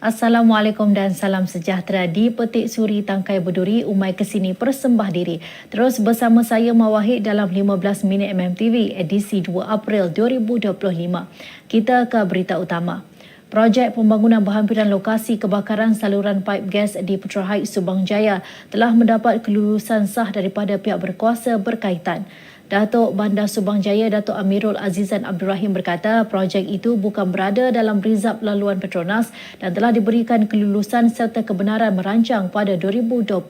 Assalamualaikum dan salam sejahtera di Petik Suri Tangkai Berduri Umai Kesini Persembah Diri. Terus bersama saya Mawahid dalam 15 minit MMTV edisi 2 April 2025. Kita ke berita utama. Projek pembangunan berhampiran lokasi kebakaran saluran pipe gas di Putra Heights Subang Jaya telah mendapat kelulusan sah daripada pihak berkuasa berkaitan. Datuk Bandar Subang Jaya Datuk Amirul Azizan Abdul Rahim berkata projek itu bukan berada dalam rizab laluan Petronas dan telah diberikan kelulusan serta kebenaran merancang pada 2022.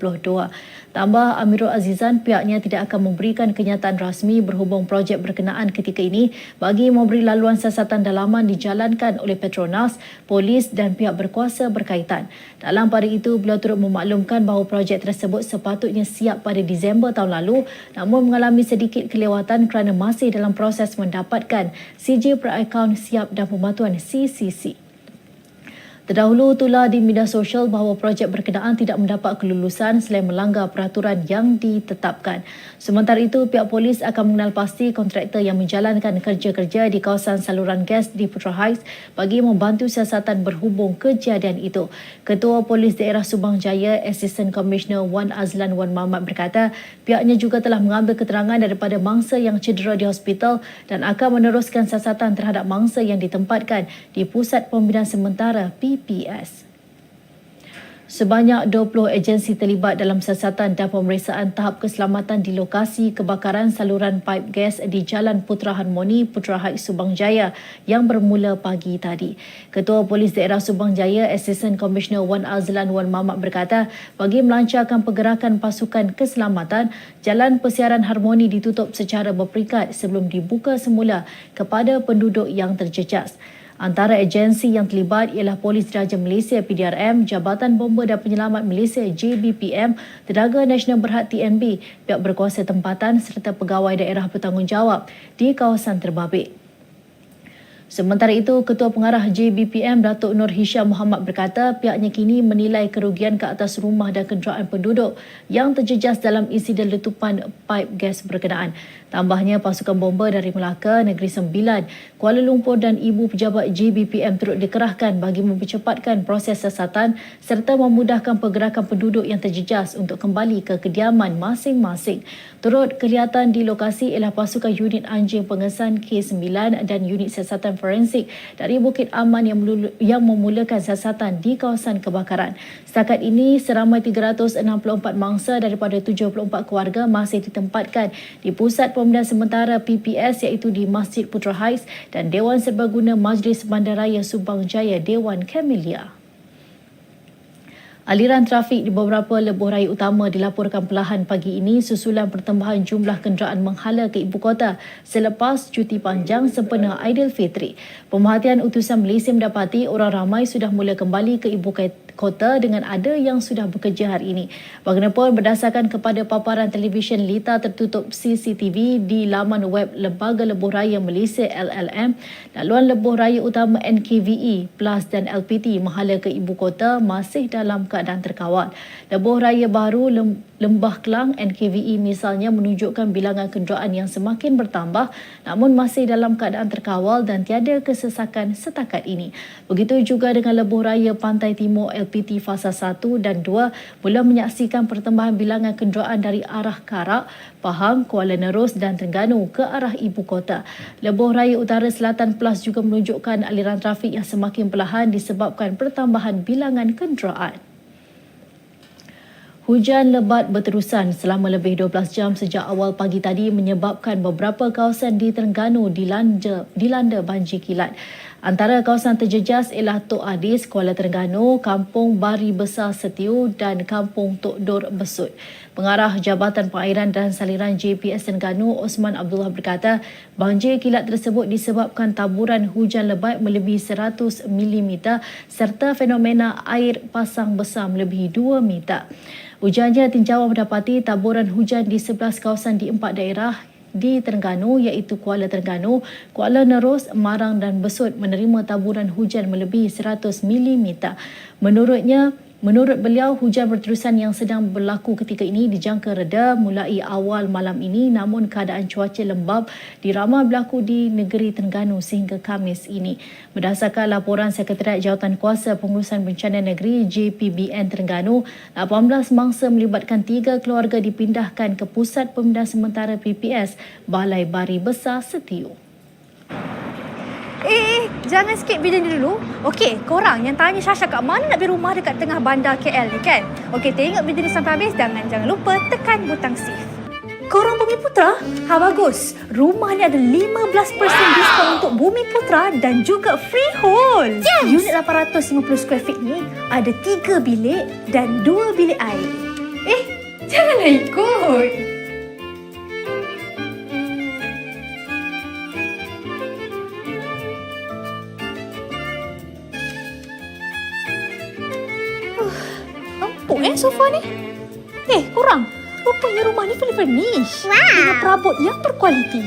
Tambah Amirul Azizan pihaknya tidak akan memberikan kenyataan rasmi berhubung projek berkenaan ketika ini bagi memberi laluan siasatan dalaman dijalankan oleh Petronas, polis dan pihak berkuasa berkaitan. Dalam pada itu, beliau turut memaklumkan bahawa projek tersebut sepatutnya siap pada Disember tahun lalu namun mengalami sedikit kelewatan kerana masih dalam proses mendapatkan CJ per account siap dan pembantuan CCC. Terdahulu itulah di media sosial bahawa projek berkenaan tidak mendapat kelulusan selain melanggar peraturan yang ditetapkan. Sementara itu, pihak polis akan mengenal pasti kontraktor yang menjalankan kerja-kerja di kawasan saluran gas di Putra Heights bagi membantu siasatan berhubung kejadian itu. Ketua Polis Daerah Subang Jaya, Assistant Commissioner Wan Azlan Wan Mahmat berkata, pihaknya juga telah mengambil keterangan daripada mangsa yang cedera di hospital dan akan meneruskan siasatan terhadap mangsa yang ditempatkan di Pusat Pembinaan Sementara PPP. PPS. Sebanyak 20 agensi terlibat dalam siasatan dan pemeriksaan tahap keselamatan di lokasi kebakaran saluran pipe gas di Jalan Putra Harmoni, Putra Heights, Subang Jaya yang bermula pagi tadi. Ketua Polis Daerah Subang Jaya, Assistant Commissioner Wan Azlan Wan Mamak berkata, bagi melancarkan pergerakan pasukan keselamatan, Jalan Persiaran Harmoni ditutup secara berperingkat sebelum dibuka semula kepada penduduk yang terjejas. Antara agensi yang terlibat ialah Polis Diraja Malaysia PDRM, Jabatan Bomba dan Penyelamat Malaysia JBPM, Tenaga Nasional Berhad TNB, pihak berkuasa tempatan serta pegawai daerah bertanggungjawab di kawasan terbabit. Sementara itu, Ketua Pengarah JBPM Datuk Nur Hisham Muhammad berkata pihaknya kini menilai kerugian ke atas rumah dan kenderaan penduduk yang terjejas dalam insiden letupan pipe gas berkenaan. Tambahnya, pasukan bomba dari Melaka, Negeri Sembilan, Kuala Lumpur dan ibu pejabat JBPM turut dikerahkan bagi mempercepatkan proses siasatan serta memudahkan pergerakan penduduk yang terjejas untuk kembali ke kediaman masing-masing. Turut kelihatan di lokasi ialah pasukan unit anjing pengesan K9 dan unit siasatan forensik dari Bukit Aman yang, yang memulakan siasatan di kawasan kebakaran. Setakat ini, seramai 364 mangsa daripada 74 keluarga masih ditempatkan di Pusat Pembinaan Sementara PPS iaitu di Masjid Putra Heights dan Dewan Serbaguna Majlis Bandaraya Subang Jaya Dewan Camellia. Aliran trafik di beberapa lebuh raya utama dilaporkan perlahan pagi ini susulan pertambahan jumlah kenderaan menghala ke ibu kota selepas cuti panjang sempena Aidilfitri. Pemerhatian utusan Malaysia mendapati orang ramai sudah mula kembali ke ibu kota dengan ada yang sudah bekerja hari ini. Bagaimanapun berdasarkan kepada paparan televisyen Lita tertutup CCTV di laman web Lembaga Lebuh Raya Malaysia LLM, laluan lebuh raya utama NKVE Plus dan LPT mahala ke ibu kota masih dalam keadaan terkawal. Lebuh raya baru Lembah Kelang NKVE misalnya menunjukkan bilangan kenderaan yang semakin bertambah namun masih dalam keadaan terkawal dan tiada kesesakan setakat ini. Begitu juga dengan lebuh raya Pantai Timur LPT fasa 1 dan 2 mula menyaksikan pertambahan bilangan kenderaan dari arah Karak, Pahang, Kuala Nerus dan Terengganu ke arah ibu kota. Lebuh Raya Utara Selatan Plus juga menunjukkan aliran trafik yang semakin perlahan disebabkan pertambahan bilangan kenderaan. Hujan lebat berterusan selama lebih 12 jam sejak awal pagi tadi menyebabkan beberapa kawasan di Terengganu dilanda, dilanda banjir kilat. Antara kawasan terjejas ialah Tok Adis, Kuala Terengganu, Kampung Bari Besar Setiu dan Kampung Tok Dor Besut. Pengarah Jabatan Perairan dan Saliran JPS Terengganu, Osman Abdullah berkata, banjir kilat tersebut disebabkan taburan hujan lebat melebihi 100 mm serta fenomena air pasang besar melebihi 2 meter. Ujarnya tinjauan mendapati taburan hujan di 11 kawasan di empat daerah di Terengganu iaitu Kuala Terengganu, Kuala Nerus, Marang dan Besut menerima taburan hujan melebihi 100 mm. Menurutnya, Menurut beliau, hujan berterusan yang sedang berlaku ketika ini dijangka reda mulai awal malam ini namun keadaan cuaca lembab diramai berlaku di negeri Terengganu sehingga Kamis ini. Berdasarkan laporan Sekretariat Jawatan Kuasa Pengurusan Bencana Negeri JPBN Terengganu, 18 mangsa melibatkan tiga keluarga dipindahkan ke Pusat Pemindahan Sementara PPS Balai Bari Besar Setiu. Eh, eh, jangan skip video ni dulu. Okey, korang yang tanya Syasha kat mana nak beli rumah dekat tengah bandar KL ni kan? Okey, tengok video ni sampai habis. Jangan jangan lupa tekan butang save. Korang Bumi Putra? Ha bagus. Rumah ni ada 15% diskaun untuk Bumi Putra dan juga freehold. Yes. Unit 850 square feet ni ada 3 bilik dan 2 bilik air. Eh, janganlah ikut. Sofa ni. Eh, kurang. Rupanya rumah ni fully furnished. Wow. Dengan perabot yang berkualiti.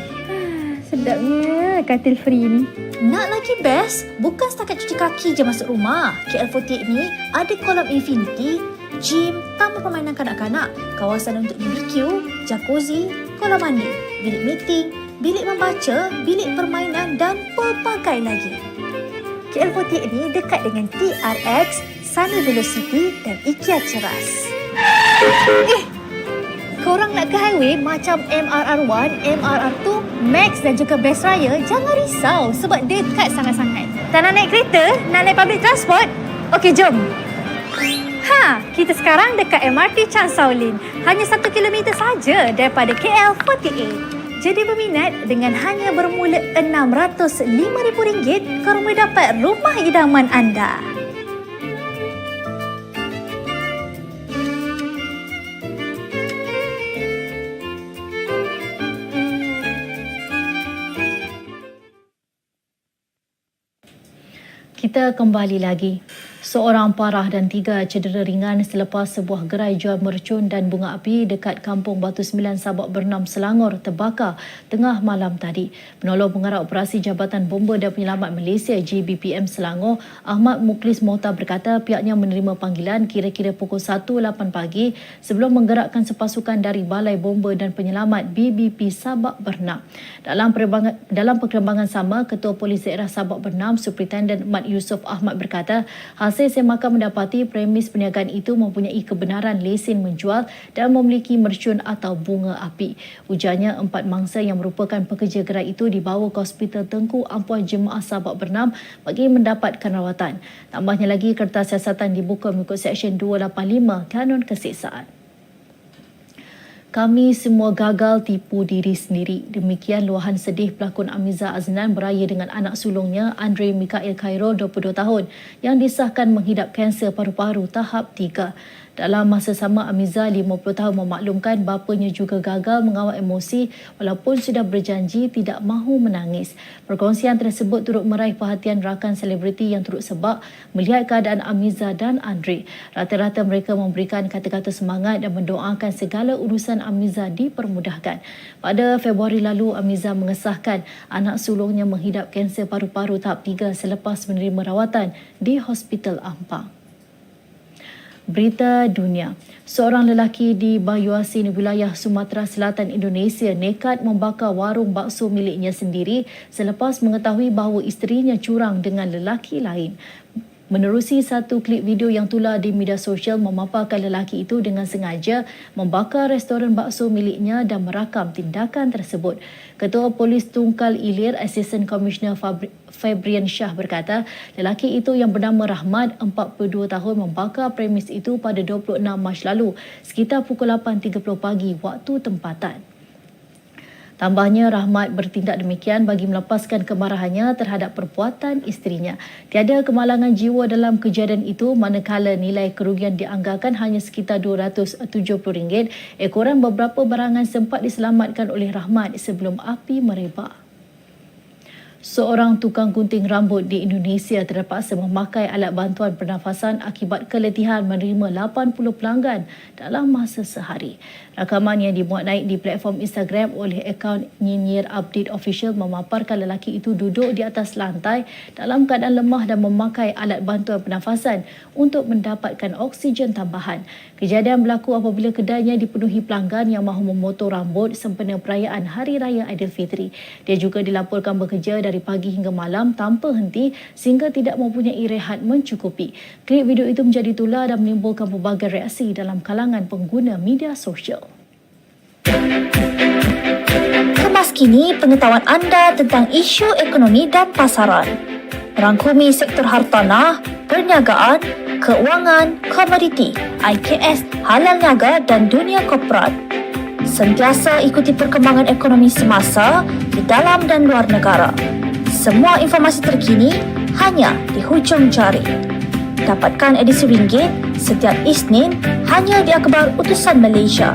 Sedapnya katil free ni. Nak lagi best, bukan setakat cuci kaki je masuk rumah. KL48 ni ada kolam infinity, gym, taman permainan kanak-kanak, kawasan untuk BBQ, jacuzzi, kolam mandi, bilik meeting, bilik membaca, bilik permainan dan pelbagai lagi. KL48 ni dekat dengan TRX, Sunny Velocity dan IKEA Ceras. Eh, korang nak ke highway macam MRR1, MRR2, Max dan juga Best Raya, jangan risau sebab dekat sangat-sangat. Tak nak naik kereta? Nak naik public transport? Okey, jom. Ha, kita sekarang dekat MRT Chan Shaolin. Hanya satu kilometer saja daripada KL48. Jadi berminat dengan hanya bermula RM605,000, korang boleh dapat rumah idaman anda. Kita kembali lagi. Seorang parah dan tiga cedera ringan selepas sebuah gerai jual mercun dan bunga api dekat Kampung Batu Sembilan Sabak Bernam Selangor terbakar tengah malam tadi. Penolong pengarah operasi Jabatan Bomba dan Penyelamat Malaysia JBPM Selangor, Ahmad Muklis Mota berkata pihaknya menerima panggilan kira-kira pukul 1.08 pagi sebelum menggerakkan sepasukan dari Balai Bomba dan Penyelamat BBP Sabak Bernam. Dalam perkembangan, dalam perkembangan sama, Ketua Polis Daerah Sabak Bernam, Superintendent Mat Yusof Ahmad berkata, Hasil semakan mendapati premis perniagaan itu mempunyai kebenaran lesen menjual dan memiliki mercun atau bunga api. Ujarnya empat mangsa yang merupakan pekerja gerai itu dibawa ke Hospital Tengku Ampuan Jemaah Sabak Bernam bagi mendapatkan rawatan. Tambahnya lagi kertas siasatan dibuka mengikut Seksyen 285 Kanun Keseksaan. Kami semua gagal tipu diri sendiri. Demikian luahan sedih pelakon Amiza Aznan beraya dengan anak sulungnya Andre Mikael Khairul 22 tahun yang disahkan menghidap kanser paru-paru tahap 3. Dalam masa sama, Amiza 50 tahun memaklumkan bapanya juga gagal mengawal emosi walaupun sudah berjanji tidak mahu menangis. Perkongsian tersebut turut meraih perhatian rakan selebriti yang turut sebab melihat keadaan Amiza dan Andre. Rata-rata mereka memberikan kata-kata semangat dan mendoakan segala urusan Amiza dipermudahkan. Pada Februari lalu, Amiza mengesahkan anak sulungnya menghidap kanser paru-paru tahap 3 selepas menerima rawatan di Hospital Ampang. Berita dunia. Seorang lelaki di Bayuasin, wilayah Sumatera Selatan Indonesia nekat membakar warung bakso miliknya sendiri selepas mengetahui bahawa isterinya curang dengan lelaki lain. Menerusi satu klip video yang tular di media sosial memaparkan lelaki itu dengan sengaja membakar restoran bakso miliknya dan merakam tindakan tersebut. Ketua Polis Tungkal Ilir, Assistant Commissioner Fabrian Shah berkata, lelaki itu yang bernama Rahmat, 42 tahun membakar premis itu pada 26 Mac lalu sekitar pukul 8.30 pagi waktu tempatan. Tambahnya, Rahmat bertindak demikian bagi melepaskan kemarahannya terhadap perbuatan isterinya. Tiada kemalangan jiwa dalam kejadian itu manakala nilai kerugian dianggarkan hanya sekitar RM270. Ekoran beberapa barangan sempat diselamatkan oleh Rahmat sebelum api merebak. Seorang tukang gunting rambut di Indonesia terpaksa memakai alat bantuan pernafasan akibat keletihan menerima 80 pelanggan dalam masa sehari. Rakaman yang dimuat naik di platform Instagram oleh akaun Nyinyir Update Official memaparkan lelaki itu duduk di atas lantai dalam keadaan lemah dan memakai alat bantuan pernafasan untuk mendapatkan oksigen tambahan. Kejadian berlaku apabila kedainya dipenuhi pelanggan yang mahu memotong rambut sempena perayaan Hari Raya Aidilfitri. Dia juga dilaporkan bekerja dari pagi hingga malam tanpa henti sehingga tidak mempunyai rehat mencukupi. Klip video itu menjadi tular dan menimbulkan pelbagai reaksi dalam kalangan pengguna media sosial. Kemas kini pengetahuan anda tentang isu ekonomi dan pasaran. Merangkumi sektor hartanah, perniagaan, keuangan, komoditi, IKS, halal niaga dan dunia korporat. Sentiasa ikuti perkembangan ekonomi semasa di dalam dan luar negara. Semua informasi terkini hanya di hujung jari. Dapatkan edisi ringgit setiap Isnin hanya di Akhbar Utusan Malaysia.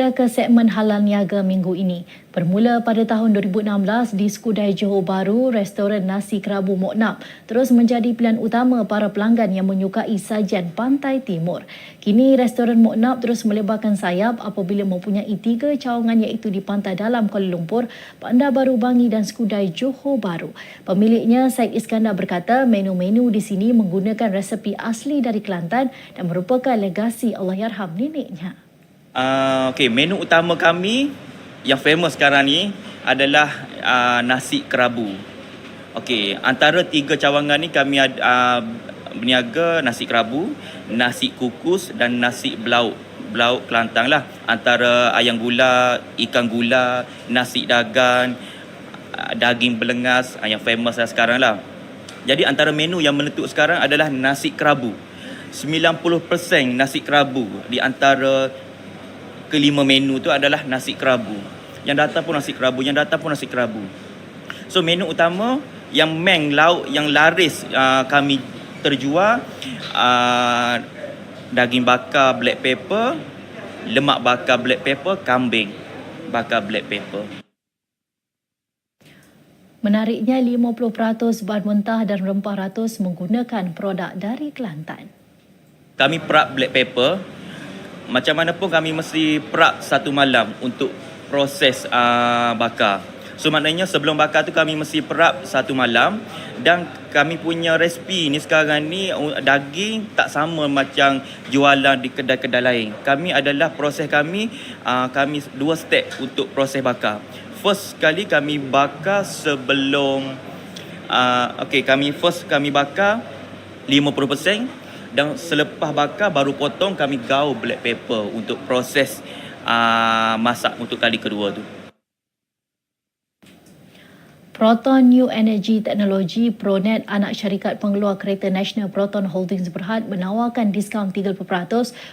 Kita ke segmen halal niaga minggu ini. Bermula pada tahun 2016 di Skudai Johor Bahru, restoran nasi kerabu Moknap terus menjadi pilihan utama para pelanggan yang menyukai sajian pantai timur. Kini restoran Moknap terus melebarkan sayap apabila mempunyai tiga cawangan iaitu di Pantai Dalam Kuala Lumpur, Bandar Baru Bangi dan Skudai Johor Bahru. Pemiliknya Said Iskandar berkata menu-menu di sini menggunakan resepi asli dari Kelantan dan merupakan legasi Allahyarham neneknya. Uh, okay, menu utama kami yang famous sekarang ni adalah uh, nasi kerabu. Okey, antara tiga cawangan ni kami ada uh, berniaga nasi kerabu, nasi kukus dan nasi belauk. Belauk Kelantan lah. Antara ayam gula, ikan gula, nasi dagan, uh, daging belengas uh, yang famous lah sekarang lah. Jadi antara menu yang meletup sekarang adalah nasi kerabu. 90% nasi kerabu di antara kelima menu tu adalah nasi kerabu. Yang datang pun nasi kerabu, yang datang pun nasi kerabu. So menu utama yang meng lauk yang laris uh, kami terjual uh, daging bakar black pepper, lemak bakar black pepper, kambing bakar black pepper. Menariknya 50% bahan mentah dan rempah ratus menggunakan produk dari Kelantan. Kami perap black pepper macam mana pun kami mesti prep satu malam untuk proses uh, bakar. So maknanya sebelum bakar tu kami mesti prep satu malam dan kami punya resipi ni sekarang ni daging tak sama macam jualan di kedai-kedai lain. Kami adalah proses kami uh, kami dua step untuk proses bakar. First kali kami bakar sebelum uh, okay kami first kami bakar 50% dan selepas bakar baru potong kami gaul black pepper untuk proses uh, masak untuk kali kedua tu. Proton New Energy Technology Pronet anak syarikat pengeluar kereta nasional Proton Holdings Berhad menawarkan diskaun 3%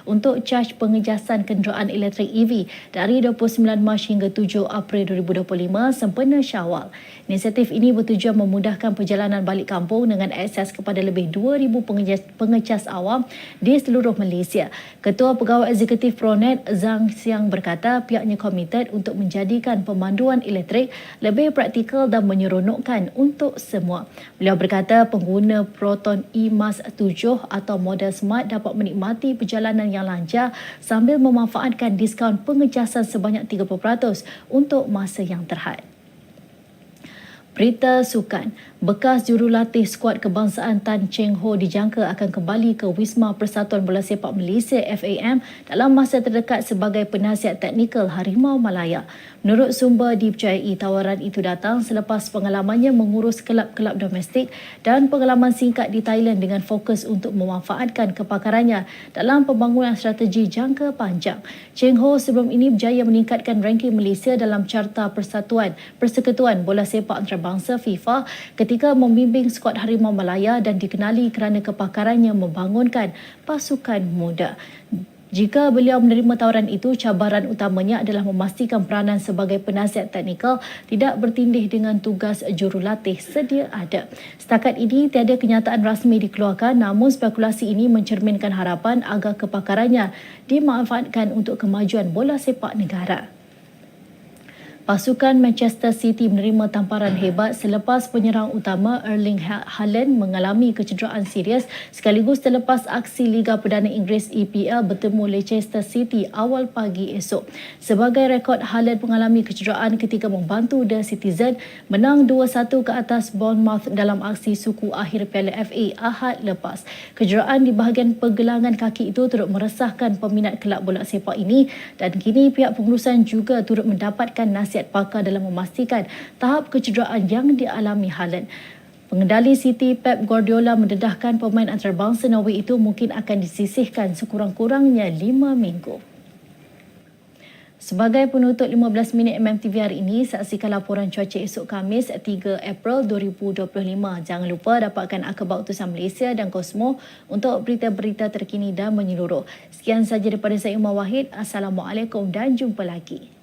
untuk caj pengejasan kenderaan elektrik EV dari 29 Mac hingga 7 April 2025 sempena Syawal. Inisiatif ini bertujuan memudahkan perjalanan balik kampung dengan akses kepada lebih 2,000 pengecas, pengecas awam di seluruh Malaysia. Ketua Pegawai Eksekutif Pronet Zhang Xiang berkata pihaknya komited untuk menjadikan pemanduan elektrik lebih praktikal dan menyeronokkan untuk semua. Beliau berkata pengguna Proton eMAS 7 atau model smart dapat menikmati perjalanan yang lancar sambil memanfaatkan diskaun pengejasan sebanyak 30% untuk masa yang terhad. Berita Sukan. Bekas jurulatih skuad kebangsaan Tan Cheng Ho dijangka akan kembali ke Wisma Persatuan Bola Sepak Malaysia FAM dalam masa terdekat sebagai penasihat teknikal Harimau Malaya. Menurut sumber dipercayai tawaran itu datang selepas pengalamannya mengurus kelab-kelab domestik dan pengalaman singkat di Thailand dengan fokus untuk memanfaatkan kepakarannya dalam pembangunan strategi jangka panjang. Cheng Ho sebelum ini berjaya meningkatkan ranking Malaysia dalam Carta Persatuan Persekutuan Bola Sepak Antarabangsa FIFA ketika membimbing skuad Harimau Malaya dan dikenali kerana kepakarannya membangunkan pasukan muda. Jika beliau menerima tawaran itu, cabaran utamanya adalah memastikan peranan sebagai penasihat teknikal tidak bertindih dengan tugas jurulatih sedia ada. Setakat ini, tiada kenyataan rasmi dikeluarkan namun spekulasi ini mencerminkan harapan agar kepakarannya dimanfaatkan untuk kemajuan bola sepak negara. Pasukan Manchester City menerima tamparan hebat selepas penyerang utama Erling Ha- Haaland mengalami kecederaan serius sekaligus terlepas aksi Liga Perdana Inggeris EPL bertemu Leicester City awal pagi esok. Sebagai rekod Haaland mengalami kecederaan ketika membantu The Citizen menang 2-1 ke atas Bournemouth dalam aksi suku akhir Piala FA Ahad lepas. Kecederaan di bahagian pergelangan kaki itu turut meresahkan peminat kelab bola sepak ini dan kini pihak pengurusan juga turut mendapatkan nasihat pakar dalam memastikan tahap kecederaan yang dialami Haaland. Pengendali City Pep Guardiola mendedahkan pemain antarabangsa Norway itu mungkin akan disisihkan sekurang-kurangnya 5 minggu. Sebagai penutup 15 minit MMTV hari ini, saksikan laporan cuaca esok Khamis 3 April 2025. Jangan lupa dapatkan akhbar utusan Malaysia dan Kosmo untuk berita-berita terkini dan menyeluruh. Sekian saja daripada saya Umar Wahid. Assalamualaikum dan jumpa lagi.